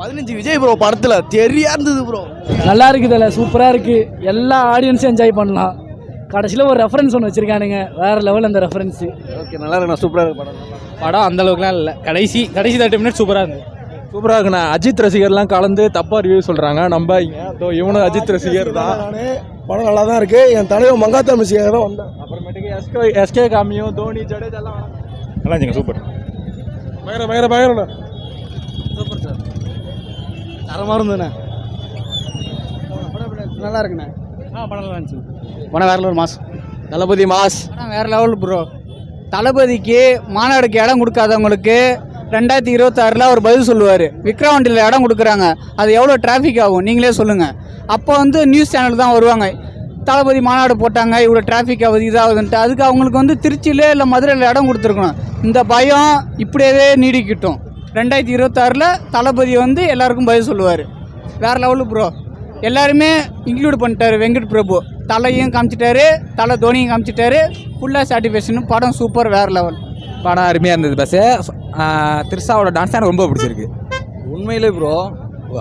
பதினஞ்சு விஜய் ப்ரோ படத்தில். தெரியா இருந்தது ப்ரோ நல்லா இருக்குதுல்ல சூப்பராக இருக்குது எல்லா ஆடியன்ஸும் என்ஜாய் பண்ணலாம். கடைசியில் ஒரு ரெஃபரன்ஸ் ஒன்று வச்சுருக்கானுங்க. வேறு லெவல் அந்த ரெஃபரன்ஸு ஓகே நல்லா இருக்குண்ணா. சூப்பராக இருக்கு படம். படம் அந்த அளவுக்குலாம் இல்லை. கடைசி கடைசி தேர்ட்டி மினிட்ஸ் சூப்பராக இருந்தது. சூப்பராக இருக்குண்ணா. அஜித் ரசிகர்லாம் கலந்து தப்பாக ரிவ்யூ சொல்கிறாங்க நம்ம இவனும் அஜித் ரசிகர் தான். படம் நல்லா தான் இருக்கு. என் தலைவர் மங்காத்தா மிஸ்ஸியாக தான் வந்தேன். அப்புறமேட்டுக்கு எஸ்கே எஸ்கே காமியும் தோனி ஜடேஜாலாம் நல்லா இருந்துங்க சூப்பர். பயங்கர பயங்கர பயங்கரண்ணா தரமாக இருந்ததுண்ணே. நல்லா இருக்குண்ணே. ஆ படம் நல்லா இருந்துச்சு. படம் வேற ஒரு மாஸ். தளபதி மாஸ். படம் வேற லெவல் ப்ரோ தளபதிக்கு மாநாடுக்கு இடம் கொடுக்காதவங்களுக்கு ரெண்டாயிரத்தி இருபத்தாறில் அவர் பதில் சொல்லுவார். விக்ரவாண்டியில் இடம் கொடுக்குறாங்க. அது எவ்வளோ டிராஃபிக் ஆகும்? நீங்களே சொல்லுங்கள் அப்போ வந்து நியூஸ் சேனல் தான் வருவாங்க. தளபதி மாநாடு போட்டாங்க இவ்வளோ டிராஃபிக் ஆகுது இதாகுதுன்ட்டு. அதுக்கு அவங்களுக்கு வந்து திருச்சியிலே இல்லை மதுரையில் இடம் கொடுத்துருக்கணும். இந்த பயம் இப்படியே நீடிக்கட்டும். ரெண்டாயிரத்தி இருபத்தாறில் தளபதி வந்து எல்லாருக்கும் பதில் சொல்லுவார். வேறு லெவலு ப்ரோ எல்லாருமே இன்க்ளூட் பண்ணிட்டாரு வெங்கட் பிரபு. தலையும் காமிச்சிட்டாரு தலை தோனியும் காமிச்சிட்டாரு. ஃபுல்லாக சாட்டிஸ்ஃபேக்ஷன் படம் சூப்பர் வேறு லெவல் படம் அருமையாக இருந்தது பஸ்ஸு திரிஷாவோட டான்ஸ் எனக்கு ரொம்ப பிடிச்சிருக்கு. உண்மையிலே ப்ரோ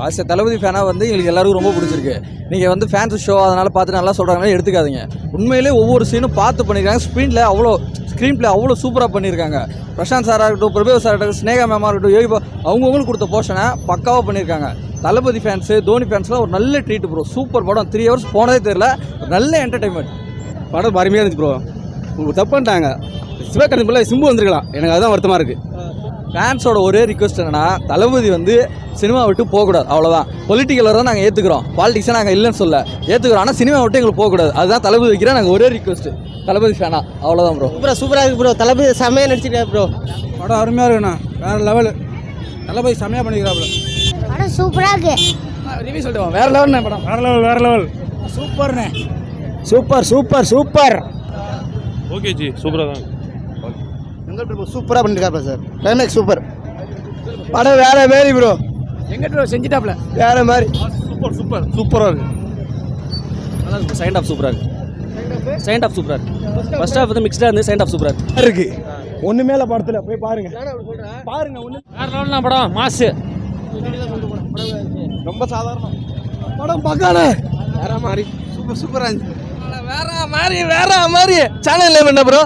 ஆஸ் தளபதி ஃபேனாக வந்து எங்களுக்கு எல்லாருக்கும் ரொம்ப பிடிச்சிருக்கு. நீங்கள் வந்து ஃபேன்ஸ் ஷோ அதனால் பார்த்து நல்லா சொல்கிறாங்கன்னா எடுத்துக்காதீங்க. உண்மையிலே ஒவ்வொரு சீனும் பார்த்து பண்ணிக்கிறாங்க ஸ்க்ரீனில் அவ்வளோ ஸ்க்ரீன் பிளே அவ்வளோ சூப்பராக பண்ணியிருக்காங்க. பிரசாந்த் சாராக இருக்கட்டும் பிரபேவ் சாராக இருக்கட்டும் ஸ்னேகா மேமாக இருக்கட்டும் யோகி அவங்கவுங்களுக்கு கொடுத்த போர்ஷனை பக்காவாக பண்ணியிருக்காங்க. தளபதி ஃபேன்ஸு தோனி ஃபேன்ஸ்லாம் ஒரு நல்ல ட்ரீட் ப்ரோ சூப்பர் படம். த்ரீ ஹவர்ஸ் போனதே தெரியல. நல்ல என்டர்டைன்மெண்ட் படம் அருமையாக இருந்துச்சு ப்ரோ உங்களுக்கு தப்பு பண்ணிட்டாங்க. சிவகரன் பிள்ளை சிம்பு வந்திருக்கலாம். எனக்கு அதுதான் வருத்தமாக இருக்குது ஃபேன்ஸோட ஒரே ரிக்வஸ்ட் என்னன்னா தளபதி வந்து சினிமா விட்டு போகக்கூடாது. அவ்வளோதான் பொலிட்டிக்கலர் தான் நாங்கள் ஏற்றுக்கிறோம் பாலிடிக்ஸை நாங்கள் இல்லைன்னு சொல்ல. ஏற்றுக்கிறோம் ஆனால் சினிமா விட்டு எங்களுக்கு போகக்கூடாது. அதுதான் தளபதி வைக்கிற நாங்கள் ஒரே ரிக்வஸ்ட் தளபதி ஃபேனா அவ்வளோதான் ப்ரோ சூப்பராக சூப்பராக இருக்கு ப்ரோ தளபதி செம்மையாக நடிச்சிருக்காரு ப்ரோ படம் அருமையாக இருக்குண்ணா. வேற லெவலு தளபதி செம்மையாக பண்ணிக்கிறாப்புல. படம் சூப்பரா இருக்கு. ரிவ்யூ சொல்லிட்டு வேறு லெவல்ண்ணே படம். வேற லெவல் வேற லெவல் சூப்பர்ண்ணே. Super super super okay ji. சூப்பராக தான் பிரபு சூப்பராக பண்ணிருக்காரு சார். கிளைமேக்ஸ் சூப்பர் படம் வேற மாரி ப்ரோ வெங்கட் ப்ரோ செஞ்சுட்டாப்ல? வேற மாதிரி. சூப்பர் சூப்பர் சூப்பராக இருக்கு. நல்லா இருக்கு செகண்ட் ஆஃப் சூப்பராக இருக்கு. செகண்ட் ஆஃப் சூப்பராக இருக்கு. ஃபர்ஸ்ட் ஹாஃப் வந்து மிக்ஸ்டாக இருந்து செகண்ட் ஆஃப் சூப்பராக இருக்கு. இருக்கு. ஒண்ணுமே இல்ல படத்துல போய் பாருங்க. பாருங்க ஒண்ணு. வேறு லெவல்னா படம் மாசு. ரொம்ப சாதாரணம். படம் பக்கால வேற மாதிரி. சூப்பர் சூப்பரா இருந்துச்சு. வேற மாதிரி வேற மாதிரி. சேனல் என்ன ப்ரோ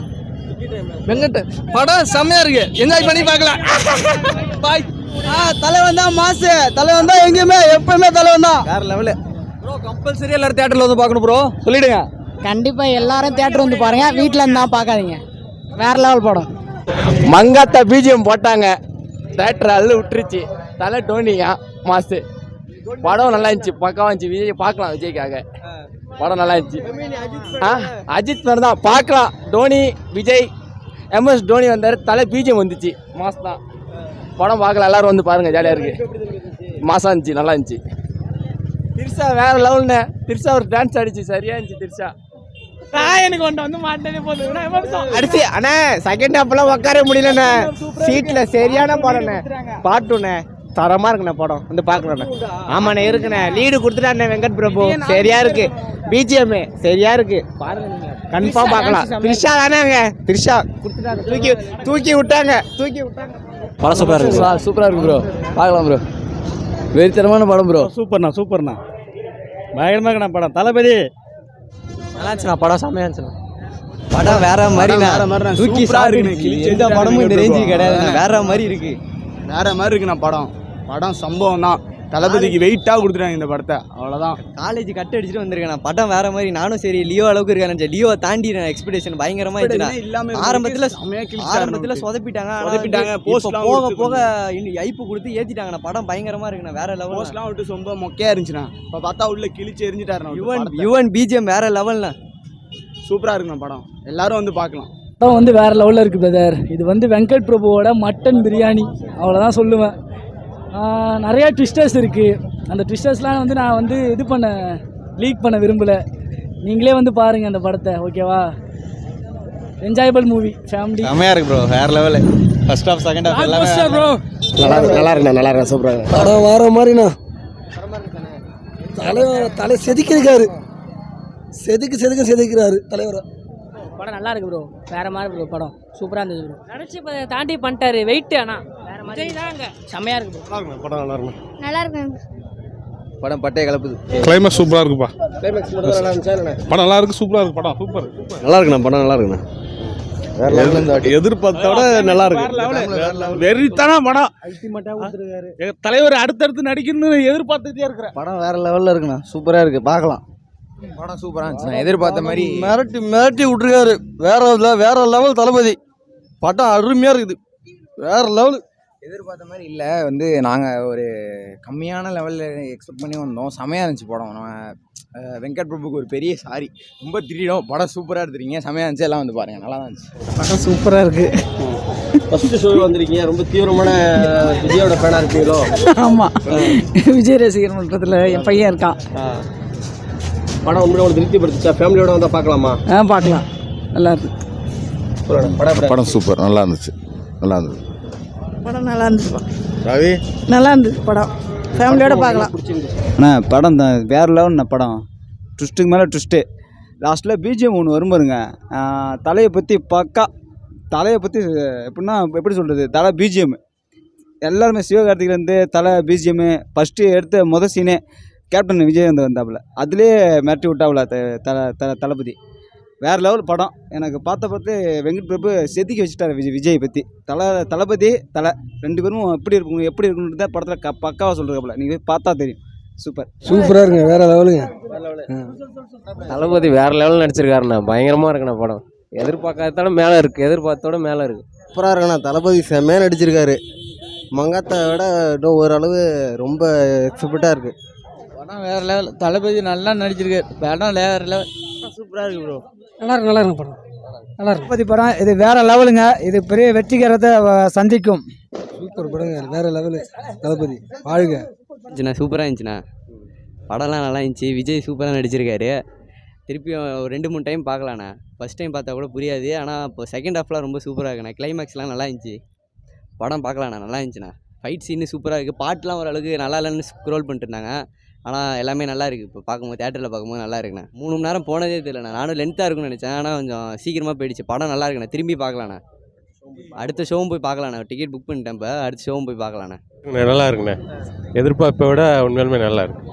வெங்கட் படம் செம்மையா இருக்கு. என்ஜாய் பண்ணி பார்க்கலாம். பாய் ஆ தலைவன் தான் மாசு. தலைவன் தான் எங்கேயுமே எப்பவுமே தலைவன் தான். வேற லெவலு ப்ரோ கம்பல்சரி எல்லாரும் தேட்டரில் வந்து பார்க்கணும் ப்ரோ சொல்லிடுங்க. கண்டிப்பா எல்லாரும் தியேட்டர் வந்து பாருங்க. வீட்டில் இருந்தா பார்க்காதீங்க. வேற லெவல் படம். மங்காத்தா பிஜிஎம் போட்டாங்க. தேட்டர் அள்ளு விட்டுருச்சு. தலை டோனியா மாசு. படம் நல்லா இருந்துச்சு. பக்காவா இருந்துச்சு. விஜய் பார்க்கலாம் விஜய்க்காக. படம் நல்லா இருந்துச்சு. ஆ அஜித் மேடம் தான். பார்க்கலாம். டோனி விஜய் எம்எஸ் டோனி வந்தார். தலை பிஜிஎம் வந்துச்சு. மாஸ் தான். படம் பார்க்கலாம் எல்லாரும் வந்து பாருங்க ஜாலியாக இருக்கு. மாசா இருந்துச்சு நல்லா இருந்துச்சு. திரிஷா வேற லெவல்ண்ணே திரிஷா ஒரு டான்ஸ் ஆடிச்சு. சரியா இருந்துச்சு திரிஷா. நான் எனக்கு ஒன்று வந்து மாட்டேனே போதும். அடிச்சு அண்ணே செகண்ட் ஹாஃப்லாம் உட்கார முடியலண்ணே. சீட்ல சரியான படம்ண்ணே பாட்டுண்ணே. தரமா இருக்குண்ணே படம் வந்து பார்க்கலாண்ணே ஆமாண்ணே இருக்குண்ணே. லீடு கொடுத்துட்டாண்ணே வெங்கட் பிரபு? சரியா இருக்கு. பிஜிஎம் சரியா இருக்கு. கன்ஃபார்ம் பார்க்கலாம். த்ரிஷா தானேங்க த்ரிஷா கொடுத்துட்டாங்க தூக்கி தூக்கி விட்டாங்க. தூக்கி விட்டாங்க. படம் சூப்பராக இருக்கு. சூப்பராக இருக்கு ப்ரோ பார்க்கலாம் ப்ரோ வெறித்தனமான படம் ப்ரோ சூப்பர்ண்ணா சூப்பர்ண்ணா. பயங்கரமாக இருக்குண்ணா படம். தளபதி. நல்லா இருந்துச்சுண்ணா படம் செம்மையா இருந்துச்சுண்ணா. படம் வேற மாதிரி வேற மாதிரிண்ணா. தூக்கி சூப்பரா இருக்குண்ணே. சாப்பிட்டு எந்த படமும் இந்த ரேஞ்சுக்கு கிடையாது வேற மாதிரி இருக்கு. வேற மாதிரி இருக்குண்ணா படம். படம் சம்பவம் தான் தளபதிக்கு வெயிட்டாக கொடுத்துட்டாங்க இந்த படத்தை. அவ்வளோதான் காலேஜ் கட் அடிச்சுட்டு வந்திருக்கேன் படம் வேற மாதிரி நானும் சரி லியோ அளவுக்கு இருக்கேன் லியோ தாண்டி எக்ஸ்பெக்டேஷன் பயங்கரமா இருந்துச்சுண்ணா ஆரம்பத்துல ஆரம்பத்துல சொதப்பிட்டாங்க. சொதப்பிட்டாங்க, போக போக ஐப்பு கொடுத்து ஏத்திட்டாங்கண்ணா படம் பயங்கரமா இருக்குண்ணா வேற லெவல் போஸ்ட்லாம் விட்டு ரொம்ப மொக்கையா இருந்துச்சுண்ணா. இப்போ பார்த்தா உள்ள கிழிச்சு எரிஞ்சிட்டாருண்ணா யுவன் யுவன் பிஜிஎம் வேற லெவல்ண்ணா சூப்பராக இருக்குண்ணா படம். எல்லாரும் வந்து பார்க்கலாம். படம் வந்து வேறு லெவலில் இருக்குது பிரதர் இது வந்து வெங்கட் பிரபுவோட மட்டன் பிரியாணி. அவ்வளோதான் சொல்லுவேன். நிறையா ட்விஸ்டர்ஸ் இருக்குது அந்த ட்விஸ்டர்ஸ்லாம் வந்து நான் வந்து இது பண்ண லீக் பண்ண விரும்பலை. நீங்களே வந்து பாருங்கள் அந்த படத்தை ஓகேவா என்ஜாயபிள் மூவி ஃபேமிலி செம்மையாக இருக்கு ப்ரோ வேற level first half second half எல்லாமே ப்ரோ நல்லா இருக்கு நல்லா இருக்குண்ணா நல்லா இருக்கு. சூப்பராக படம் வர மாதிரிண்ணா. தலைவர் தலை செதுக்கிருக்காரு செதுக்கு செதுக்கு செதுக்கிறாரு தலைவரை. படம் நல்லா இருக்கு ப்ரோ வேற மாதிரி ப்ரோ படம். சூப்பராக இருந்தது ப்ரோ நினச்சி தாண்டி பண்ணிட்டாரு வெயிட் ஆனால் வேற செம்மையா இருக்கு படம். நல்லா இருக்கும் நல்லா இருக்கு படம் பட்டைய கலப்புது. கிளைமேக்ஸ் சூப்பராக இருக்குப்பா. கிளைமேக்ஸ் மட்டும் நல்லா இருந்துச்சா இல்லைண்ணே படம் நல்லா இருக்கு சூப்பராக இருக்கு படம். சூப்பர் நல்லா இருக்குண்ணா படம் நல்லா இருக்குண்ணா. எதிர்பார்த்தோட நல்லா இருக்கு. வெறித்தன படம். எங்க தலைவர் அடுத்தடுத்து நடிக்கணும்னு எதிர்பார்த்துட்டே இருக்கிறேன் படம் வேற லெவலில் இருக்குண்ணா. சூப்பராக இருக்கு பார்க்கலாம். படம் சூப்பராக இருந்துச்சு எதிர்பார்த்த மாதிரி மிரட்டி மிரட்டி விட்டுருக்காரு. வேற le- வேற லெவல் தளபதி. படம் அருமையாக இருக்குது. வேற லெவல் எதிர்பார்த்த மாதிரி இல்லை. வந்து நாங்கள் ஒரு கம்மியான லெவலில் எக்ஸ்பெக்ட் பண்ணி வந்தோம். செமையாக இருந்துச்சு படம். நம்ம வெங்கட் பிரபுக்கு ஒரு பெரிய சாரி. ரொம்ப திடீரும் படம் சூப்பராக எடுத்துருக்கீங்க. செமையாக இருந்துச்சு. எல்லாம் வந்து பாருங்கள் நல்லா தான் இருந்துச்சு. படம் சூப்பராக இருக்கு. ஃபர்ஸ்ட் ஷோ வந்திருக்கீங்க. ரொம்ப தீவிரமான விஜயோட ஃபேனா இருக்கீங்களோ? ஆமாம் விஜய் ரசிகர் மன்றத்தில் என் பையன் இருக்கான். படம் உண்மையில உங்களுக்கு திருப்திப்படுத்துச்சா? ஃபேமிலியோட வந்தா பார்க்கலாமா? ஆ பார்க்கலாம். நல்லா இருக்கு. படம் படம் சூப்பர் நல்லா இருந்துச்சு. நல்லா இருந்தது படம் நல்லா இருந்துச்சுப்பா ரவி? நல்லா இருந்துச்சு படம். ஃபேமிலியோட பார்க்கலாம். அண்ணா படம் தான். வேற லெவல்ண்ணா படம். ட்விஸ்ட்டுக்கு மேலே ட்விஸ்ட்டு லாஸ்ட்டில் பிஜிஎம் ஒன்று வரும் பாருங்க. தலையை பற்றி பக்கா தலையை பற்றி எப்படின்னா எப்படி சொல்கிறது தலை பிஜிஎம் எல்லாருமே சிவகார்த்திகேயன்லேருந்து தலை பிஜிஎம்மு ஃபஸ்ட்டு எடுத்த முத சீனே கேப்டன் விஜயகாந்த் வந்தாப்புல. அதுலேயே மிரட்டி விட்டாப்புல த- தளபதி. வேறு லெவல் படம். எனக்கு பார்த்த பார்த்து வெங்கட் பிரபு செதுக்கி வச்சுட்டாரு விஜய் விஜய் பற்றி தலை தளபதி தலை. ரெண்டு பேரும் எப்படி இருக்கணும் எப்படி இருக்கணுன்றத படத்தில் க பக்காவாக சொல்கிறாப்புல நீங்கள் போய் பார்த்தா தெரியும். சூப்பர். சூப்பராக இருக்குங்க வேற லெவலுங்க தளபதி வேற லெவல் நடிச்சிருக்காருண்ணா. பயங்கரமா இருக்குண்ணா படம். எதிர்பார்க்காததோட மேலே இருக்கு. எதிர்பார்த்தோட மேலே இருக்கு. சூப்பராக இருக்குண்ணா. தளபதி செம்மையாக நடிச்சிருக்காரு. மங்காத்தை விட இன்னும் ஓரளவு ரொம்ப எக்ஸப்டாக இருக்குது படம் வேற லெவல் தளபதி நல்லா நடிச்சிருக்காரு. படம் வேற லெவல் சூப்பரா இருக்கு ப்ரோ நல்லா இருக்கு நல்லா இருக்கு படம். நல்லா இருக்கு படம் இது வேற லெவலுங்க. இது பெரிய வெற்றிகரத்தை சந்திக்கும். சூப்பர் படங்க வேற லெவலு. தளபதி வாழ்க. இருந்துச்சுண்ணா சூப்பராக இருந்துச்சுண்ணா. படம்லாம் நல்லா இருந்துச்சு. விஜய் சூப்பராக நடிச்சிருக்காரு. திருப்பியும் ஒரு ரெண்டு மூணு டைம் பார்க்கலாண்ணா. ஃபஸ்ட் டைம் பார்த்தா கூட புரியாது. ஆனால் இப்போ செகண்ட் ஹாஃப்லாம் ரொம்ப சூப்பராக இருக்குண்ணா. கிளைமேக்ஸ்லாம் நல்லா இருந்துச்சு. படம் பார்க்கலாண்ணா. நல்லா இருந்துச்சுண்ணா. ஃபைட் சீனு சூப்பராக இருக்குது பாட்டுலாம் ஓரளவுக்கு நல்லா இல்லைன்னு ஸ்க்ரோல் பண்ணிட்டு இருந்தாங்க. ஆனால் எல்லாமே நல்லா இருக்குது இப்போ பார்க்கும்போது தேட்டரில் பார்க்கும்போது நல்லா இருக்குண்ணா. மூணு மணி நேரம் போனதே தெரியலண்ணா. நானும் லென்த்தாக இருக்கும்னு நினச்சேன். ஆனால் கொஞ்சம் சீக்கிரமாக போயிடுச்சு. படம் நல்லா இருக்குண்ணா. திரும்பி பார்க்கலாண்ணா. அடுத்த ஷோவும் போய் பார்க்கலாண்ணா. டிக்கெட் புக் பண்ணிட்டேன் இப்போ. அடுத்த ஷோவும் போய் பார்க்கலாண்ணா. நல்லா இருக்குண்ணே. எதிர்பார்ப்பை விட உண்மையாலுமே நல்லா இருக்கு.